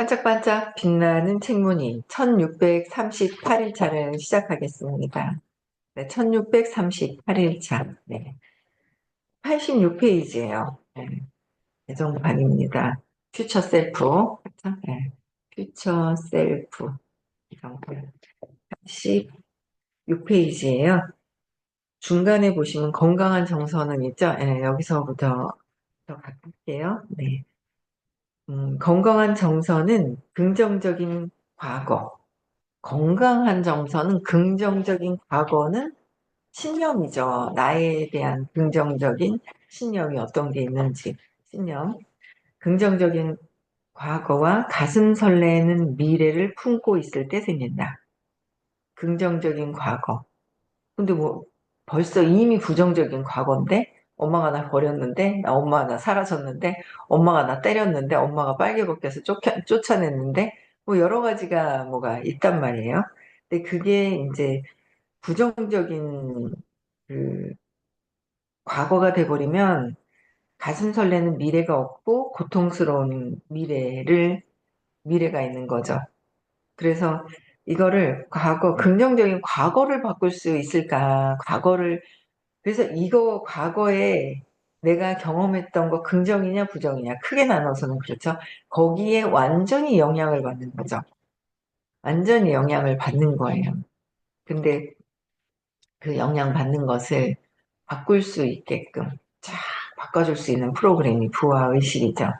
반짝반짝 빛나는 책무늬 1638일차를 시작하겠습니다. 네, 1638일차. 네. 86페이지예요. 네. 예정반입니다. 퓨처 셀프. 그렇죠? 네. 퓨처 셀프. 86페이지예요. 중간에 보시면 건강한 정서는 있죠? 네, 여기서부터 더 갈게요. 네. 음, 건강한 정서는 긍정적인 과거, 건강한 정서는 긍정적인 과거는 신념이죠. 나에 대한 긍정적인 신념이 어떤 게 있는지, 신념. 긍정적인 과거와 가슴 설레는 미래를 품고 있을 때 생긴다. 긍정적인 과거. 근데 뭐 벌써 이미 부정적인 과거인데 엄마가 나 버렸는데, 엄마가 나 사라졌는데, 엄마가 나 때렸는데, 엄마가 빨개 벗겨서 쫓아, 쫓아냈는데, 뭐 여러 가지가 뭐가 있단 말이에요. 근데 그게 이제 부정적인 그 과거가 돼버리면 가슴 설레는 미래가 없고 고통스러운 미래를, 미래가 있는 거죠. 그래서 이거를 과거, 긍정적인 과거를 바꿀 수 있을까? 과거를 그래서 이거 과거에 내가 경험했던 거 긍정이냐 부정이냐 크게 나눠서는 그렇죠. 거기에 완전히 영향을 받는 거죠. 완전히 영향을 받는 거예요. 근데 그 영향 받는 것을 바꿀 수 있게끔 쫙 바꿔줄 수 있는 프로그램이 부하의식이죠.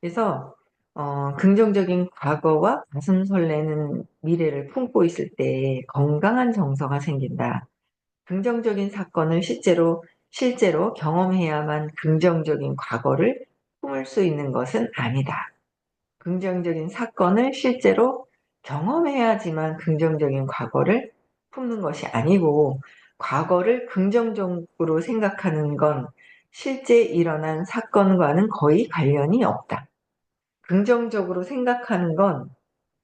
그래서 어, 긍정적인 과거와 가슴 설레는 미래를 품고 있을 때 건강한 정서가 생긴다. 긍정적인 사건을 실제로, 실제로 경험해야만 긍정적인 과거를 품을 수 있는 것은 아니다. 긍정적인 사건을 실제로 경험해야지만 긍정적인 과거를 품는 것이 아니고, 과거를 긍정적으로 생각하는 건 실제 일어난 사건과는 거의 관련이 없다. 긍정적으로 생각하는 건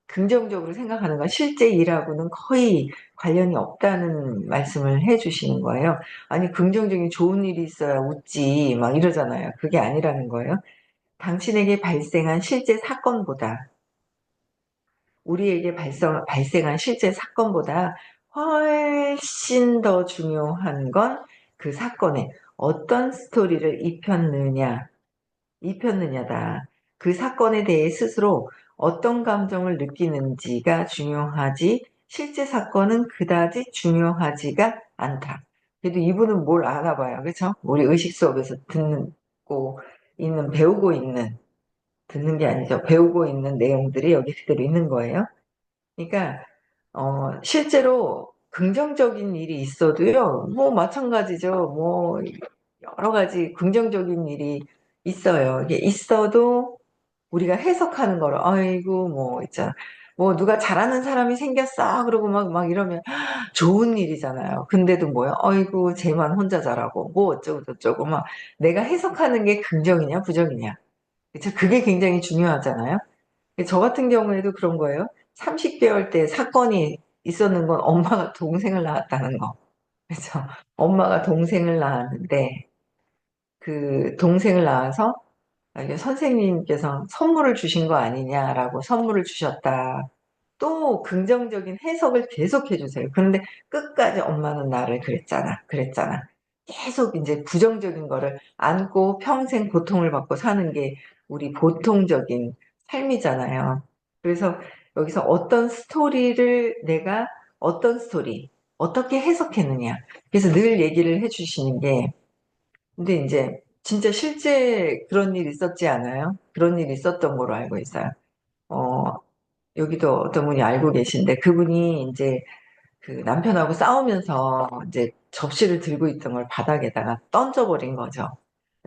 긍정적으로 생각하는 건 실제 일하고는 거의 관련이 없다는 말씀을 해 주시는 거예요. 아니, 긍정적인 좋은 일이 있어야 웃지, 막 이러잖아요. 그게 아니라는 거예요. 당신에게 발생한 실제 사건보다, 우리에게 발생, 발생한 실제 사건보다 훨씬 더 중요한 건 그 사건에 어떤 스토리를 입혔느냐, 입혔느냐다. 그 사건에 대해 스스로 어떤 감정을 느끼는지가 중요하지 실제 사건은 그다지 중요하지가 않다. 그래도 이분은 뭘 알아봐요. 그렇죠? 우리 의식 수업에서 듣고 있는 배우고 있는 듣는 게 아니죠. 배우고 있는 내용들이 여기 그대로 있는 거예요. 그러니까 어, 실제로 긍정적인 일이 있어도요. 뭐 마찬가지죠. 뭐 여러 가지 긍정적인 일이 있어요. 이게 있어도 우리가 해석하는 거로 아이고 뭐 있잖아. 뭐 누가 잘하는 사람이 생겼어 그러고 막 막 이러면 좋은 일이잖아요. 근데도 뭐야? 아이고 쟤만 혼자 잘하고 뭐 어쩌고 저쩌고 막 내가 해석하는 게 긍정이냐 부정이냐. 그쵸? 그게 굉장히 중요하잖아요. 저 같은 경우에도 그런 거예요. 30개월 때 사건이 있었는 건 엄마가 동생을 낳았다는 거. 그렇죠? 엄마가 동생을 낳았는데 그 동생을 낳아서 선생님께서 선물을 주신 거 아니냐라고 선물을 주셨다. 또 긍정적인 해석을 계속 해주세요. 그런데 끝까지 엄마는 나를 그랬잖아, 그랬잖아. 계속 이제 부정적인 거를 안고 평생 고통을 받고 사는 게 우리 보통적인 삶이잖아요. 그래서 여기서 어떤 스토리를 내가 어떤 스토리, 어떻게 해석했느냐. 그래서 늘 얘기를 해주시는 게, 근데 이제 진짜 실제 그런 일 있었지 않아요? 그런 일 있었던 걸로 알고 있어요. 어, 여기도 어떤 분이 알고 계신데 그분이 이제 그 남편하고 싸우면서 이제 접시를 들고 있던 걸 바닥에다가 던져버린 거죠.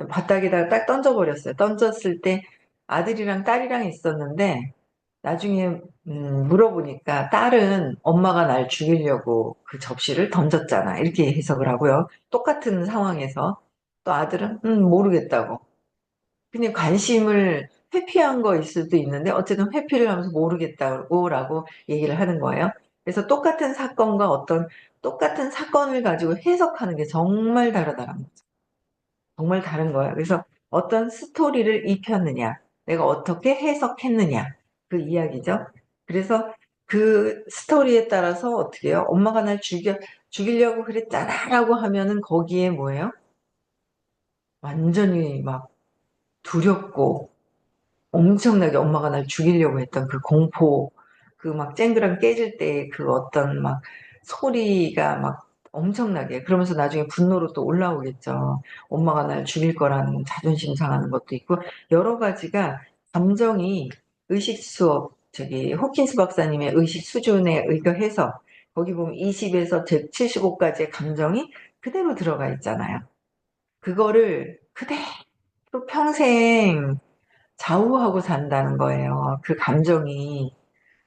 바닥에다가 딱 던져버렸어요. 던졌을 때 아들이랑 딸이랑 있었는데 나중에 음, 물어보니까 딸은 엄마가 날 죽이려고 그 접시를 던졌잖아. 이렇게 해석을 하고요. 똑같은 상황에서 또 아들은 음, 모르겠다고. 그냥 관심을 회피한 거일 수도 있는데 어쨌든 회피를 하면서 모르겠다고 라고 얘기를 하는 거예요. 그래서 똑같은 사건과 어떤 똑같은 사건을 가지고 해석하는 게 정말 다르다는 거죠. 정말 다른 거예요. 그래서 어떤 스토리를 입혔느냐, 내가 어떻게 해석했느냐, 그 이야기죠. 그래서 그 스토리에 따라서 어떻게 해요? 엄마가 날 죽여, 죽이려고 그랬잖아 라고 하면은 거기에 뭐예요? 완전히 막 두렵고 엄청나게 엄마가 날 죽이려고 했던 그 공포, 그 막 쨍그랑 깨질 때 그 어떤 막 소리가 막 엄청나게 그러면서 나중에 분노로 또 올라오겠죠. 엄마가 날 죽일 거라는 자존심 상하는 것도 있고 여러 가지가 감정이 의식 수업 저기 호킨스 박사님의 의식 수준에 의거해서 거기 보면 20에서 175까지의 감정이 그대로 들어가 있잖아요. 그거를 그대로 평생 좌우하고 산다는 거예요. 그 감정이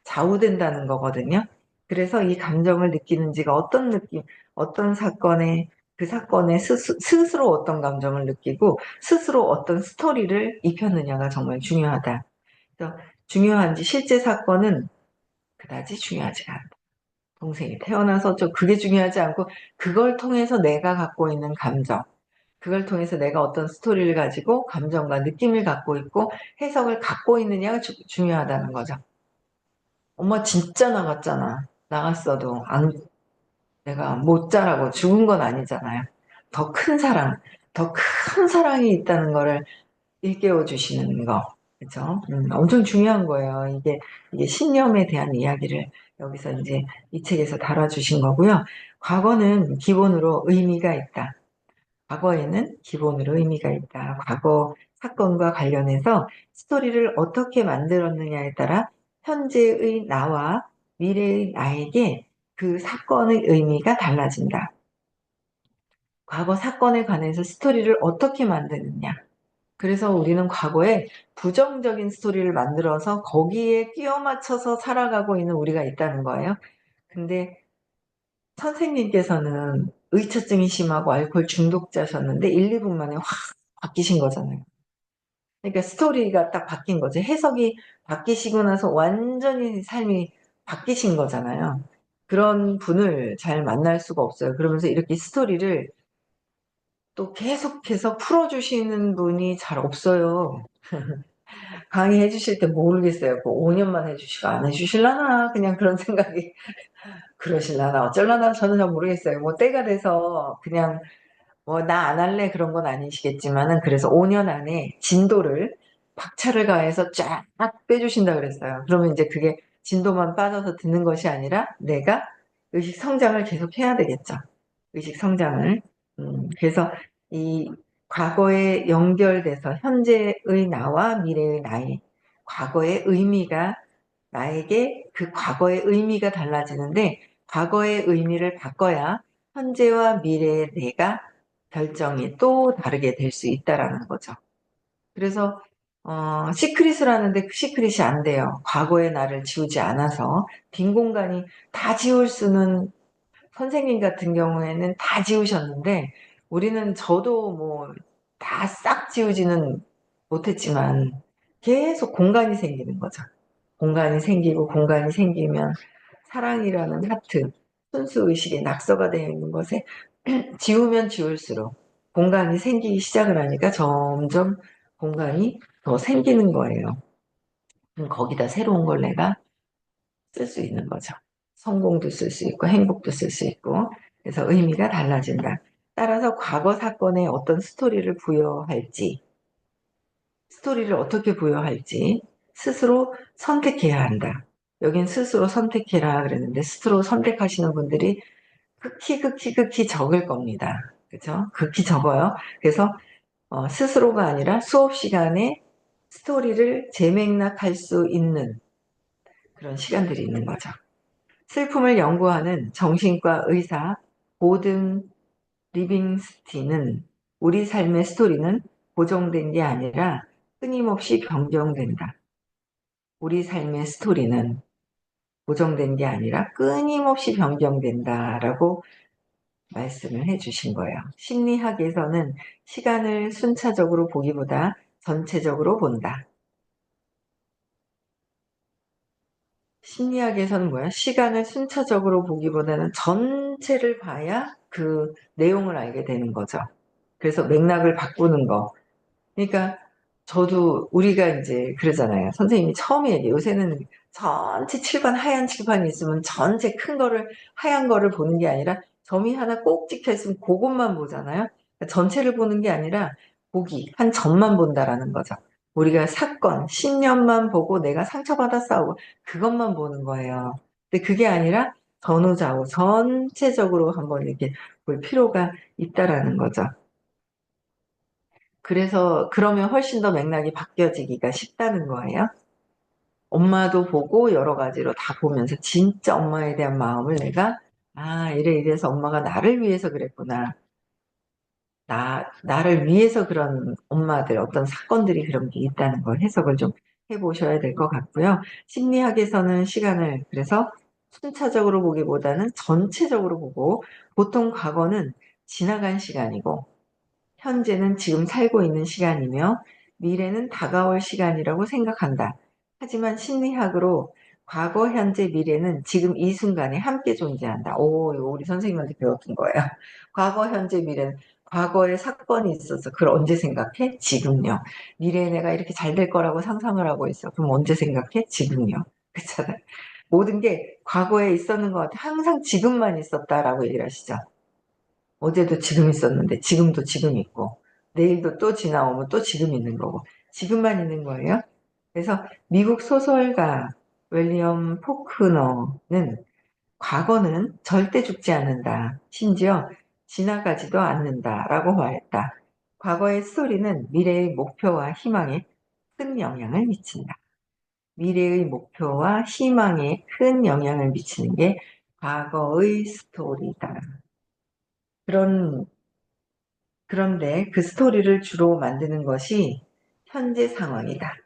좌우된다는 거거든요. 그래서 이 감정을 느끼는지가 어떤 느낌, 어떤 사건에 그 사건에 스스, 스스로 어떤 감정을 느끼고 스스로 어떤 스토리를 입혔느냐가 정말 중요하다. 그래서 중요한지 실제 사건은 그다지 중요하지가 않다. 동생이 태어나서 좀 그게 중요하지 않고 그걸 통해서 내가 갖고 있는 감정, 그걸 통해서 내가 어떤 스토리를 가지고 감정과 느낌을 갖고 있고 해석을 갖고 있느냐가 주, 중요하다는 거죠. 엄마 진짜 나갔잖아. 나갔어도 안, 내가 못 자라고 죽은 건 아니잖아요. 더 큰 사랑, 더 큰 사랑이 있다는 거를 일깨워 주시는 거. 그죠? 음, 엄청 중요한 거예요. 이게, 이게 신념에 대한 이야기를 여기서 이제 이 책에서 달아주신 거고요. 과거는 기본으로 의미가 있다. 과거에는 기본으로 의미가 있다. 과거 사건과 관련해서 스토리를 어떻게 만들었느냐에 따라 현재의 나와 미래의 나에게 그 사건의 의미가 달라진다. 과거 사건에 관해서 스토리를 어떻게 만드느냐. 그래서 우리는 과거에 부정적인 스토리를 만들어서 거기에 끼워 맞춰서 살아가고 있는 우리가 있다는 거예요. 근데 선생님께서는 의처증이 심하고 알코올 중독자셨는데 1, 2분 만에 확 바뀌신 거잖아요. 그러니까 스토리가 딱 바뀐 거죠. 해석이 바뀌시고 나서 완전히 삶이 바뀌신 거잖아요. 그런 분을 잘 만날 수가 없어요. 그러면서 이렇게 스토리를 또 계속해서 풀어주시는 분이 잘 없어요. 강의해 주실 때 모르겠어요. 뭐 5년만 해주시고 안 해주실라나 그냥 그런 생각이 그러실라나 어쩔라나 저는 잘 모르겠어요. 뭐 때가 돼서 그냥 뭐 나 안 할래 그런 건 아니시겠지만은 그래서 5년 안에 진도를 박차를 가해서 쫙 빼주신다 그랬어요. 그러면 이제 그게 진도만 빠져서 듣는 것이 아니라 내가 의식 성장을 계속 해야 되겠죠. 의식 성장을. 음, 그래서 이 과거에 연결돼서 현재의 나와 미래의 나의 과거의 의미가 나에게 그 과거의 의미가 달라지는데 과거의 의미를 바꿔야 현재와 미래의 내가 결정이 또 다르게 될 수 있다라는 거죠. 그래서 어, 시크릿을 하는데 그 시크릿이 안 돼요. 과거의 나를 지우지 않아서 빈 공간이 다 지울 수는 선생님 같은 경우에는 다 지우셨는데 우리는 저도 뭐 다 싹 지우지는 못했지만 계속 공간이 생기는 거죠. 공간이 생기고 공간이 생기면 사랑이라는 하트, 순수 의식의 낙서가 되어 있는 것에 지우면 지울수록 공간이 생기기 시작을 하니까 점점 공간이 더 생기는 거예요. 거기다 새로운 걸 내가 쓸 수 있는 거죠. 성공도 쓸 수 있고 행복도 쓸 수 있고 그래서 의미가 달라진다. 따라서 과거 사건에 어떤 스토리를 부여할지 스토리를 어떻게 부여할지 스스로 선택해야 한다. 여긴 스스로 선택해라 그랬는데 스스로 선택하시는 분들이 극히 극히 극히 적을 겁니다. 그죠? 극히 적어요. 그래서 어, 스스로가 아니라 수업 시간에 스토리를 재맥락할 수 있는 그런 시간들이 있는 거죠. 슬픔을 연구하는 정신과 의사 보든 리빙스틴은 우리 삶의 스토리는 고정된 게 아니라 끊임없이 변경된다. 우리 삶의 스토리는 고정된 게 아니라 끊임없이 변경된다라고 말씀을 해주신 거예요. 심리학에서는 시간을 순차적으로 보기보다 전체적으로 본다. 심리학에서는 뭐야? 시간을 순차적으로 보기보다는 전체를 봐야 그 내용을 알게 되는 거죠. 그래서 맥락을 바꾸는 거. 그러니까 저도 우리가 이제 그러잖아요. 선생님이 처음에 요새는 전체 칠판 하얀 칠판이 있으면 전체 큰 거를 하얀 거를 보는 게 아니라 점이 하나 꼭 찍혀 있으면 그것만 보잖아요. 그러니까 전체를 보는 게 아니라 보기 한 점만 본다라는 거죠. 우리가 사건, 신념만 보고 내가 상처받아 싸우고 그것만 보는 거예요. 근데 그게 아니라 전후좌우 전체적으로 한번 이렇게 볼 필요가 있다라는 거죠. 그래서 그러면 훨씬 더 맥락이 바뀌어지기가 쉽다는 거예요. 엄마도 보고 여러 가지로 다 보면서 진짜 엄마에 대한 마음을 내가 아 이래 이래서 엄마가 나를 위해서 그랬구나. 나, 나를 위해서 그런 엄마들 어떤 사건들이 그런 게 있다는 걸 해석을 좀 해보셔야 될 것 같고요. 심리학에서는 시간을 그래서 순차적으로 보기보다는 전체적으로 보고 보통 과거는 지나간 시간이고 현재는 지금 살고 있는 시간이며 미래는 다가올 시간이라고 생각한다. 하지만 심리학으로 과거, 현재, 미래는 지금 이 순간에 함께 존재한다. 오, 이거 우리 선생님한테 배웠던 거예요. 과거, 현재, 미래는 과거에 사건이 있어서 그걸 언제 생각해? 지금요. 미래에 내가 이렇게 잘 될 거라고 상상을 하고 있어. 그럼 언제 생각해? 지금요. 그렇잖아요. 모든 게 과거에 있었는 것 같아. 항상 지금만 있었다라고 얘기를 하시죠. 어제도 지금 있었는데 지금도 지금 있고 내일도 또 지나오면 또 지금 있는 거고 지금만 있는 거예요. 그래서 미국 소설가 윌리엄 포크너는 과거는 절대 죽지 않는다. 심지어 지나가지도 않는다 라고 말했다. 과거의 스토리는 미래의 목표와 희망에 큰 영향을 미친다. 미래의 목표와 희망에 큰 영향을 미치는 게 과거의 스토리다. 그런, 그런데 그 스토리를 주로 만드는 것이 현재 상황이다.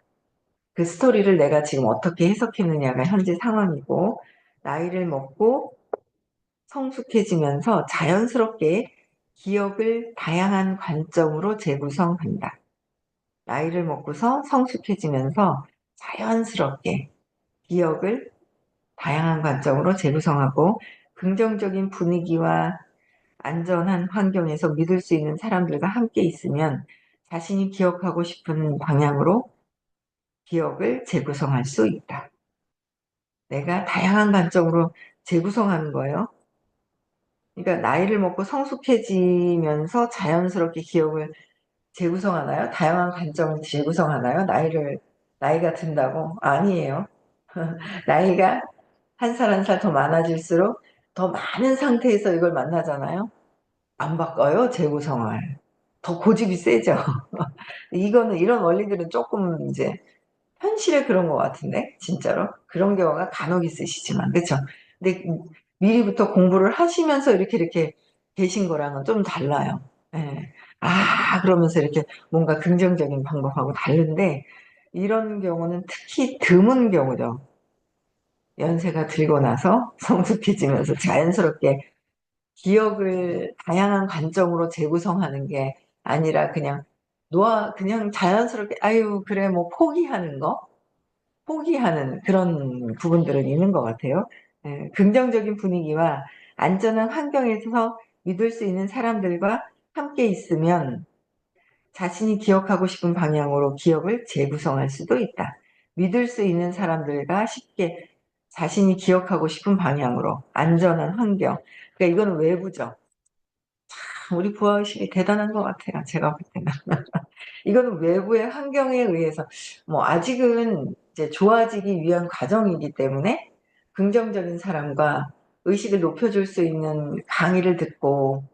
그 스토리를 내가 지금 어떻게 해석했느냐가 현재 상황이고, 나이를 먹고 성숙해지면서 자연스럽게 기억을 다양한 관점으로 재구성한다. 나이를 먹고서 성숙해지면서 자연스럽게 기억을 다양한 관점으로 재구성하고 긍정적인 분위기와 안전한 환경에서 믿을 수 있는 사람들과 함께 있으면 자신이 기억하고 싶은 방향으로 기억을 재구성할 수 있다. 내가 다양한 관점으로 재구성하는 거예요. 그러니까 나이를 먹고 성숙해지면서 자연스럽게 기억을 재구성하나요? 다양한 관점을 재구성하나요? 나이를 나이가 든다고? 아니에요. 나이가 한 살 한 살 더 많아질수록 더 많은 상태에서 이걸 만나잖아요. 안 바꿔요, 재구성을. 더 고집이 세죠. 이거는 이런 원리들은 조금 이제 현실에 그런 것 같은데 진짜로 그런 경우가 간혹 있으시지만 그렇죠. 근데 미리부터 공부를 하시면서 이렇게 이렇게 계신 거랑은 좀 달라요. 예. 아 그러면서 이렇게 뭔가 긍정적인 방법하고 다른데 이런 경우는 특히 드문 경우죠. 연세가 들고 나서 성숙해지면서 자연스럽게 기억을 다양한 관점으로 재구성하는 게 아니라 그냥 놓아 그냥 자연스럽게 아유 그래 뭐 포기하는 거 포기하는 그런 부분들은 있는 것 같아요. 예, 긍정적인 분위기와 안전한 환경에서 믿을 수 있는 사람들과 함께 있으면 자신이 기억하고 싶은 방향으로 기억을 재구성할 수도 있다. 믿을 수 있는 사람들과 쉽게 자신이 기억하고 싶은 방향으로 안전한 환경. 그러니까 이거는 외부죠. 참 우리 부하의식이 대단한 것 같아요. 제가 볼 때는. 이거는 외부의 환경에 의해서 뭐 아직은 이제 좋아지기 위한 과정이기 때문에 긍정적인 사람과 의식을 높여줄 수 있는 강의를 듣고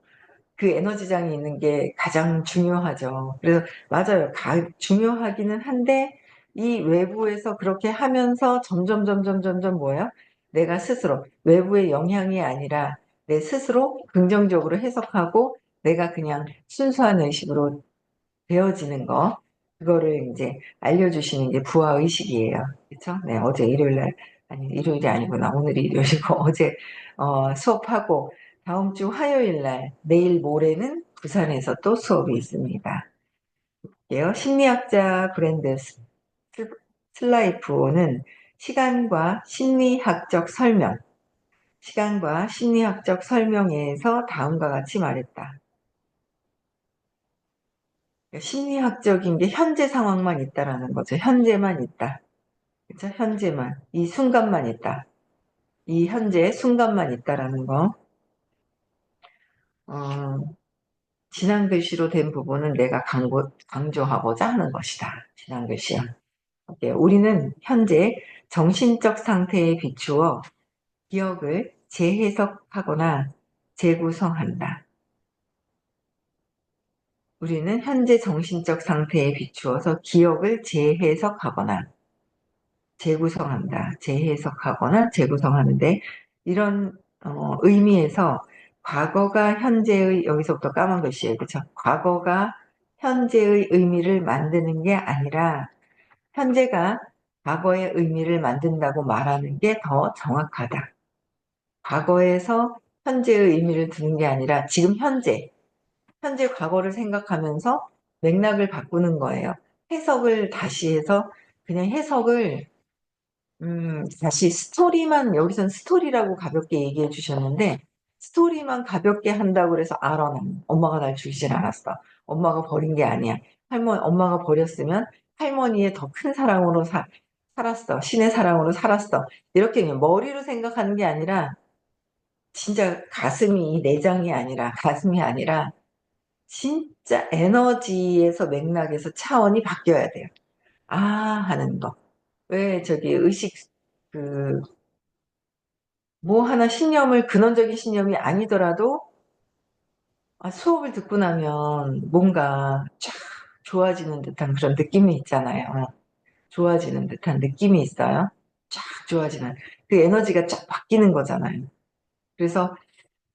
그 에너지장이 있는 게 가장 중요하죠. 그래서 맞아요. 가, 중요하기는 한데 이 외부에서 그렇게 하면서 점점 점점 점점 뭐예요? 내가 스스로 외부의 영향이 아니라 내 스스로 긍정적으로 해석하고 내가 그냥 순수한 의식으로 되어지는 거 그거를 이제 알려주시는 게 부하 의식이에요. 그렇죠? 네, 어제 일요일 날 아니 일요일이 아니구나 오늘이 일요일이고 어제 어, 수업하고 다음 주 화요일 날 내일 모레는 부산에서 또 수업이 있습니다. 볼게요. 심리학자 브랜드 슬라이프는 시간과 심리학적 설명, 시간과 심리학적 설명에서 다음과 같이 말했다. 심리학적인 게 현재 상황만 있다라는 거죠. 현재만 있다. 그죠? 현재만. 이 순간만 있다. 이 현재 순간만 있다라는 거. 어, 지난 글씨로 된 부분은 내가 강조, 강조하고자 하는 것이다. 지난 글씨요. 예, 우리는 현재 정신적 상태에 비추어 기억을 재해석하거나 재구성한다. 우리는 현재 정신적 상태에 비추어서 기억을 재해석하거나 재구성한다. 재해석하거나 재구성하는데 이런 어, 의미에서 과거가 현재의 여기서부터 까만 글씨예요. 그렇죠? 과거가 현재의 의미를 만드는 게 아니라 현재가 과거의 의미를 만든다고 말하는 게 더 정확하다. 과거에서 현재의 의미를 두는 게 아니라 지금 현재 현재 과거를 생각하면서 맥락을 바꾸는 거예요. 해석을 다시 해서 그냥 해석을 음, 다시 스토리만 여기선 스토리라고 가볍게 얘기해 주셨는데 스토리만 가볍게 한다고 그래서 알아 나는 엄마가 날 죽이질 않았어. 엄마가 버린 게 아니야. 할머니 엄마가 버렸으면 할머니의 더 큰 사랑으로 사, 살았어. 신의 사랑으로 살았어. 이렇게 그냥 머리로 생각하는 게 아니라 진짜 가슴이 이 내장이 아니라 가슴이 아니라 진짜 에너지에서 맥락에서 차원이 바뀌어야 돼요. 아 하는 거. 왜 저기 의식 그 뭐 하나 신념을 근원적인 신념이 아니더라도 아, 수업을 듣고 나면 뭔가 쫙 좋아지는 듯한 그런 느낌이 있잖아요. 좋아지는 듯한 느낌이 있어요. 쫙 좋아지는 그 에너지가 쫙 바뀌는 거잖아요. 그래서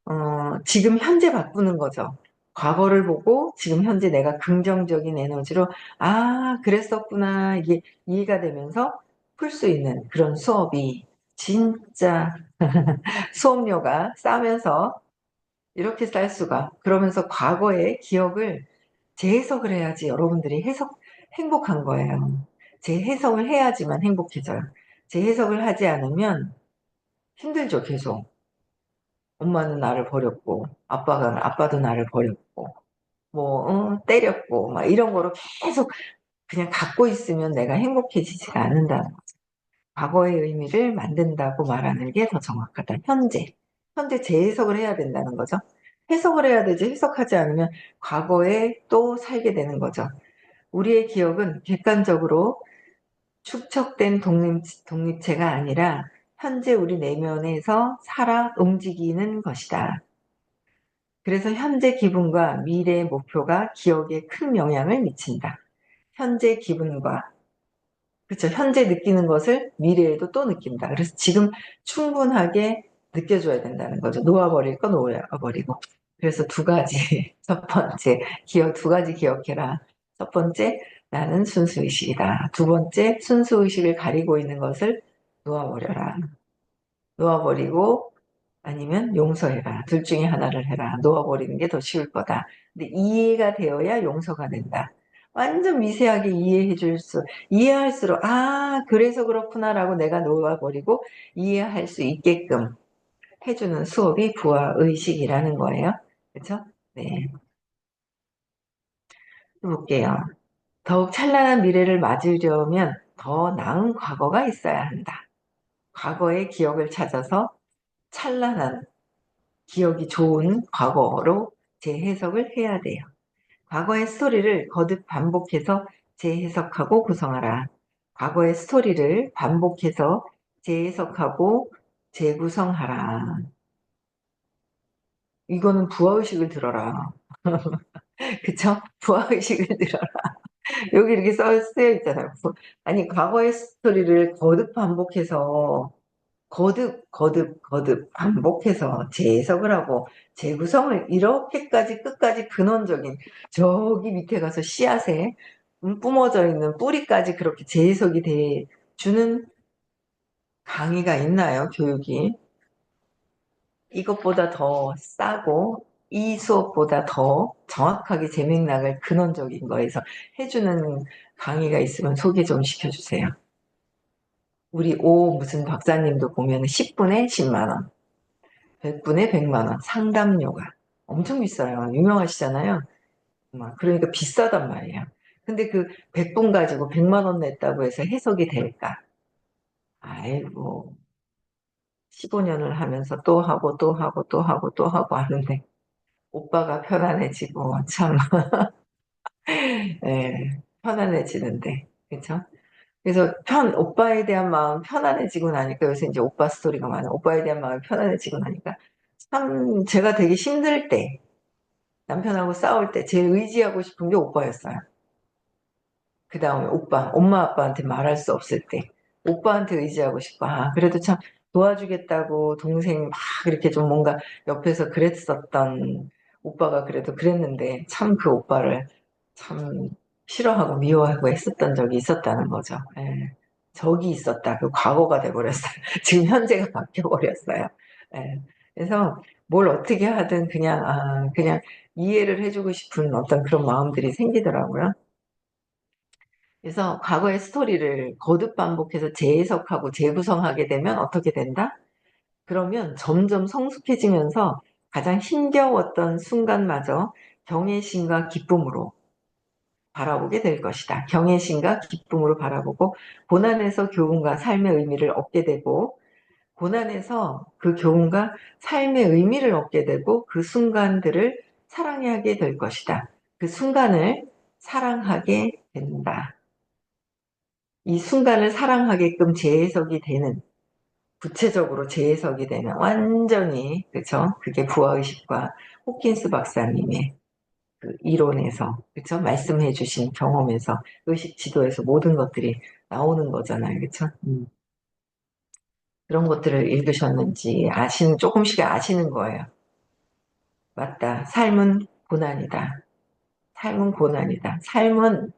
어, 지금 현재 바꾸는 거죠. 과거를 보고 지금 현재 내가 긍정적인 에너지로 아 그랬었구나 이게 이해가 되면서 풀 수 있는 그런 수업이 진짜 수업료가 싸면서 이렇게 쌀 수가 그러면서 과거의 기억을 재해석을 해야지 여러분들이 해석 행복한 거예요. 재해석을 해야지만 행복해져요. 재해석을 하지 않으면 힘들죠 계속. 엄마는 나를 버렸고 아빠가 아빠도 나를 버렸고 뭐 어, 때렸고 막 이런 거로 계속 그냥 갖고 있으면 내가 행복해지지가 않는다는 거죠. 과거의 의미를 만든다고 말하는 게 더 정확하다. 현재. 현재 재해석을 해야 된다는 거죠. 해석을 해야 되지 해석하지 않으면 과거에 또 살게 되는 거죠. 우리의 기억은 객관적으로 축적된 독립, 독립체가 아니라 현재 우리 내면에서 살아 움직이는 것이다. 그래서 현재 기분과 미래의 목표가 기억에 큰 영향을 미친다. 현재 기분과 그렇죠. 현재 느끼는 것을 미래에도 또 느낀다. 그래서 지금 충분하게 느껴줘야 된다는 거죠. 놓아버릴 거 놓아버리고. 그래서 두 가지. 첫 번째, 기억, 두 가지 기억해라. 첫 번째, 나는 순수의식이다. 두 번째, 순수의식을 가리고 있는 것을 놓아버려라. 놓아버리고 아니면 용서해라. 둘 중에 하나를 해라. 놓아버리는 게 더 쉬울 거다. 근데 이해가 되어야 용서가 된다. 완전 미세하게 이해해 줄 수, 이해할수록, 아, 그래서 그렇구나라고 내가 놓아버리고 이해할 수 있게끔 해주는 수업이 부하의식이라는 거예요. 그쵸? 네. 또 볼게요. 더욱 찬란한 미래를 맞으려면 더 나은 과거가 있어야 한다. 과거의 기억을 찾아서 찬란한 기억이 좋은 과거로 재해석을 해야 돼요. 과거의 스토리를 거듭 반복해서 재해석하고 구성하라. 과거의 스토리를 반복해서 재해석하고 재구성하라. 이거는 부하의식을 들어라. 그쵸? 부하의식을 들어라. 여기 이렇게 써, 쓰여 있잖아요. 아니, 과거의 스토리를 거듭 반복해서 거듭, 거듭, 거듭 반복해서 재해석을 하고 재구성을 이렇게까지 끝까지 근원적인 저기 밑에 가서 씨앗에 뿜어져 있는 뿌리까지 그렇게 재해석이 돼 주는 강의가 있나요? 교육이. 이것보다 더 싸고 이 수업보다 더 정확하게 제 맥락을 근원적인 거에서 해주는 강의가 있으면 소개 좀 시켜주세요. 우리 오 무슨 박사님도 보면 10분에 10만원, 100분에 100만원, 상담료가 엄청 비싸요. 유명하시잖아요. 막 그러니까 비싸단 말이야. 근데 그 100분 가지고 100만 원 냈다고 해서 해석이 될까? 아이고, 15년을 하면서 또 하고 또 하고 또 하고 또 하고 하는데 오빠가 편안해지고 참, 예, 편안해지는데, 그쵸? 그래서 편, 오빠에 대한 마음 편안해지고 나니까 요새 이제 오빠 스토리가 많아. 오빠에 대한 마음이 편안해지고 나니까 참 제가 되게 힘들 때, 남편하고 싸울 때 제일 의지하고 싶은 게 오빠였어요. 그 다음에 오빠, 엄마 아빠한테 말할 수 없을 때 오빠한테 의지하고 싶어. 아, 그래도 참 도와주겠다고 동생 막 이렇게 좀 뭔가 옆에서 그랬었던 오빠가 그래도 그랬는데 참 그 오빠를 참 싫어하고 미워하고 했었던 적이 있었다는 거죠. 예. 적이 있었다. 그 과거가 돼버렸어요. 지금 현재가 바뀌어버렸어요. 예. 그래서 뭘 어떻게 하든 그냥, 아, 그냥 이해를 해주고 싶은 어떤 그런 마음들이 생기더라고요. 그래서 과거의 스토리를 거듭 반복해서 재해석하고 재구성하게 되면 어떻게 된다? 그러면 점점 성숙해지면서 가장 힘겨웠던 순간마저 경외심과 기쁨으로 바라보게 될 것이다. 경외심과 기쁨으로 바라보고 고난에서 교훈과 삶의 의미를 얻게 되고 고난에서 그 교훈과 삶의 의미를 얻게 되고 그 순간들을 사랑하게 될 것이다. 그 순간을 사랑하게 된다. 이 순간을 사랑하게끔 재해석이 되는 구체적으로 재해석이 되는 완전히 그쵸? 그게 부하의식과 호킨스 박사님의 그 이론에서 그쵸? 말씀해 주신 경험에서 의식 지도에서 모든 것들이 나오는 거잖아요. 그쵸? 음. 그런 것들을 읽으셨는지 아시는 조금씩 아시는 거예요. 맞다. 삶은 고난이다. 삶은 고난이다. 삶은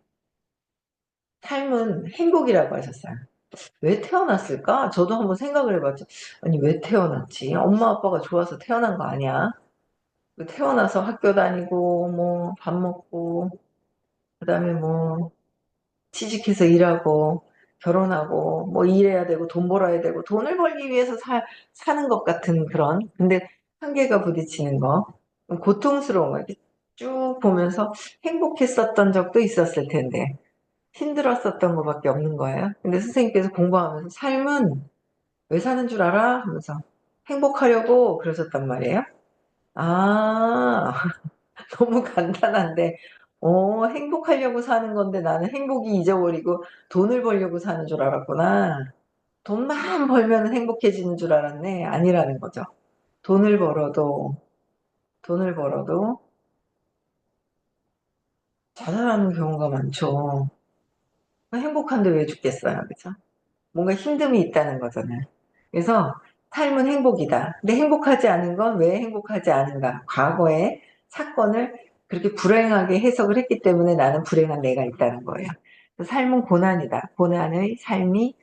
삶은 행복이라고 하셨어요. 왜 태어났을까? 저도 한번 생각을 해봤죠. 아니, 왜 태어났지? 엄마, 아빠가 좋아서 태어난 거 아니야? 그 태어나서 학교 다니고, 뭐, 밥 먹고, 그 다음에 뭐, 취직해서 일하고, 결혼하고, 뭐, 일해야 되고, 돈 벌어야 되고, 돈을 벌기 위해서 사, 사는 것 같은 그런, 근데 한계가 부딪히는 거, 고통스러운 거, 이렇게 쭉 보면서 행복했었던 적도 있었을 텐데, 힘들었었던 것밖에 없는 거예요. 근데 선생님께서 공부하면서 삶은 왜 사는 줄 알아? 하면서 행복하려고 그러셨단 말이에요. 아, 너무 간단한데, 어, 행복하려고 사는 건데 나는 행복이 잊어버리고 돈을 벌려고 사는 줄 알았구나. 돈만 벌면 행복해지는 줄 알았네. 아니라는 거죠. 돈을 벌어도, 돈을 벌어도 자살하는 경우가 많죠. 행복한데 왜 죽겠어요. 그죠? 뭔가 힘듦이 있다는 거잖아요. 그래서 삶은 행복이다. 근데 행복하지 않은 건 왜 행복하지 않은가? 과거의 사건을 그렇게 불행하게 해석을 했기 때문에 나는 불행한 내가 있다는 거예요. 삶은 고난이다. 고난의 삶이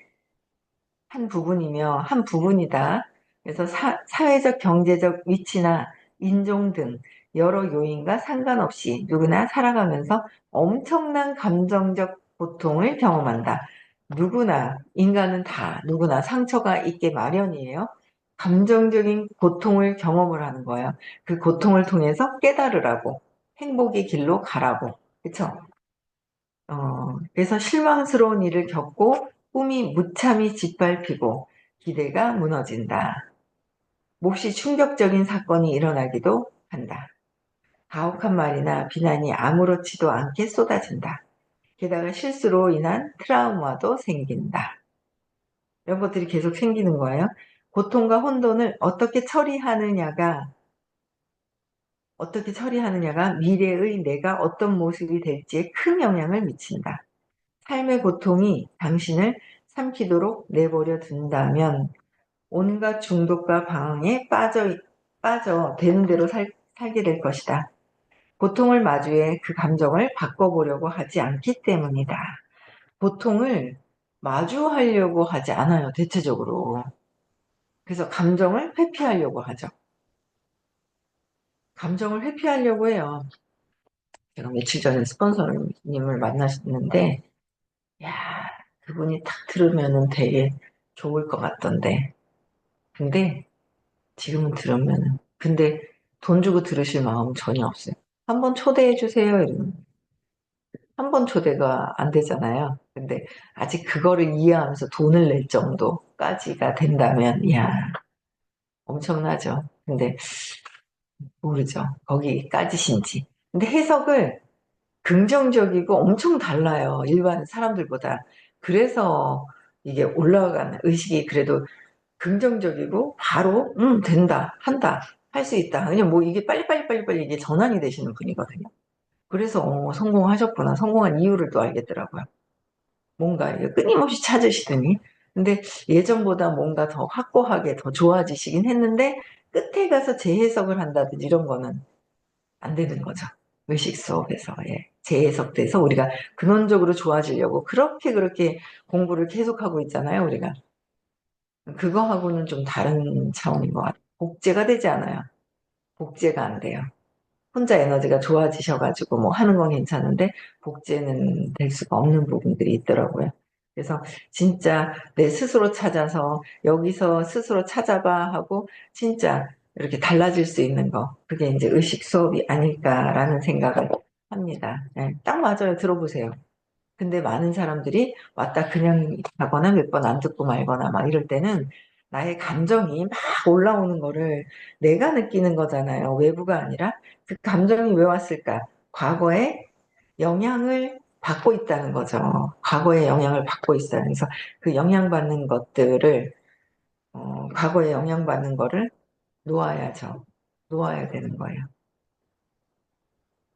한 부분이며 한 부분이다. 그래서 사, 사회적 경제적 위치나 인종 등 여러 요인과 상관없이 누구나 살아가면서 엄청난 감정적 고통을 경험한다. 누구나, 인간은 다 누구나 상처가 있게 마련이에요. 감정적인 고통을 경험을 하는 거예요. 그 고통을 통해서 깨달으라고, 행복의 길로 가라고. 그쵸? 어, 그래서 실망스러운 일을 겪고 꿈이 무참히 짓밟히고 기대가 무너진다. 몹시 충격적인 사건이 일어나기도 한다. 가혹한 말이나 비난이 아무렇지도 않게 쏟아진다. 게다가 실수로 인한 트라우마도 생긴다. 이런 것들이 계속 생기는 거예요. 고통과 혼돈을 어떻게 처리하느냐가 어떻게 처리하느냐가 미래의 내가 어떤 모습이 될지에 큰 영향을 미친다. 삶의 고통이 당신을 삼키도록 내버려 둔다면 온갖 중독과 방황에 빠져, 빠져 되는 대로 살, 살게 될 것이다. 고통을 마주해 그 감정을 바꿔보려고 하지 않기 때문이다. 고통을 마주하려고 하지 않아요, 대체적으로. 그래서 감정을 회피하려고 하죠. 감정을 회피하려고 해요. 제가 며칠 전에 스폰서님을 만났는데, 야, 그분이 딱 들으면 되게 좋을 것 같던데. 근데, 지금은 들으면, 근데 돈 주고 들으실 마음은 전혀 없어요. 한번 초대해 주세요. 이러면 한 번 초대가 안 되잖아요. 근데 아직 그거를 이해하면서 돈을 낼 정도까지가 된다면, 야 엄청나죠. 근데 모르죠. 거기까지신지. 근데 해석을 긍정적이고 엄청 달라요. 일반 사람들보다. 그래서 이게 올라가는 의식이 그래도 긍정적이고 바로 음 된다 한다 할 수 있다. 그냥 뭐 이게 빨리빨리 빨리빨리 이게 전환이 되시는 분이거든요. 그래서 어, 성공하셨구나. 성공한 이유를 또 알겠더라고요. 뭔가 끊임없이 찾으시더니. 근데 예전보다 뭔가 더 확고하게 더 좋아지시긴 했는데 끝에 가서 재해석을 한다든지 이런 거는 안 되는 거죠. 의식 수업에서 예. 재해석돼서 우리가 근원적으로 좋아지려고 그렇게 그렇게 공부를 계속하고 있잖아요 우리가. 그거하고는 좀 다른 차원인 것 같아요. 복제가 되지 않아요. 복제가 안 돼요. 혼자 에너지가 좋아지셔가지고 뭐 하는 건 괜찮은데 복제는 될 수가 없는 부분들이 있더라고요. 그래서 진짜 내 스스로 찾아서 여기서 스스로 찾아봐 하고 진짜 이렇게 달라질 수 있는 거 그게 이제 의식 수업이 아닐까라는 생각을 합니다. 네, 딱 맞아요. 들어보세요. 근데 많은 사람들이 왔다 그냥 가거나 몇 번 안 듣고 말거나 막 이럴 때는 나의 감정이 막 올라오는 거를 내가 느끼는 거잖아요. 외부가 아니라 그 감정이 왜 왔을까? 과거에 영향을 받고 있다는 거죠. 과거에 영향을 받고 있어요. 그래서 그 영향받는 것들을 어, 과거에 영향받는 거를 놓아야죠. 놓아야 되는 거예요.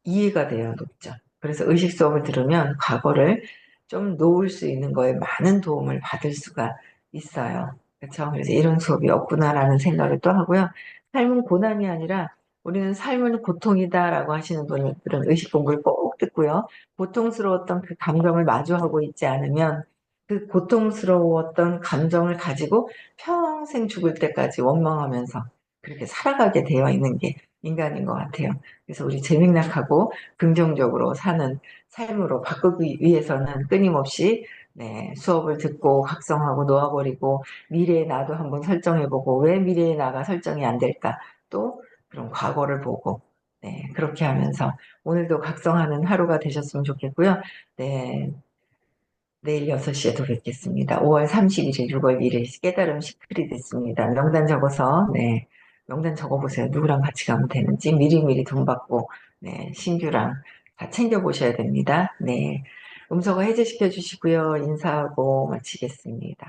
이해가 돼야 높죠. 그래서 의식 수업을 들으면 과거를 좀 놓을 수 있는 거에 많은 도움을 받을 수가 있어요. 그렇죠? 그래서 이런 수업이 없구나라는 생각을 또 하고요. 삶은 고난이 아니라 우리는 삶은 고통이다라고 하시는 분들은 의식 공부를 꼭 듣고요. 고통스러웠던 그 감정을 마주하고 있지 않으면 그 고통스러웠던 감정을 가지고 평생 죽을 때까지 원망하면서 그렇게 살아가게 되어 있는 게 인간인 것 같아요. 그래서 우리 재명락하고 긍정적으로 사는 삶으로 바꾸기 위해서는 끊임없이 네, 수업을 듣고 각성하고 놓아버리고 미래의 나도 한번 설정해보고 왜 미래의 나가 설정이 안 될까 또 그런 과거를 보고 네, 그렇게 하면서 오늘도 각성하는 하루가 되셨으면 좋겠고요. 네, 내일 6시에 또 뵙겠습니다. 5월 31일, 6월 1일 깨달음 시크릿 됐습니다. 명단 적어서 네, 명단 적어보세요. 누구랑 같이 가면 되는지 미리미리 돈 받고 네, 신규랑 다 챙겨보셔야 됩니다. 네, 음소거 해제시켜 주시고요. 인사하고 마치겠습니다.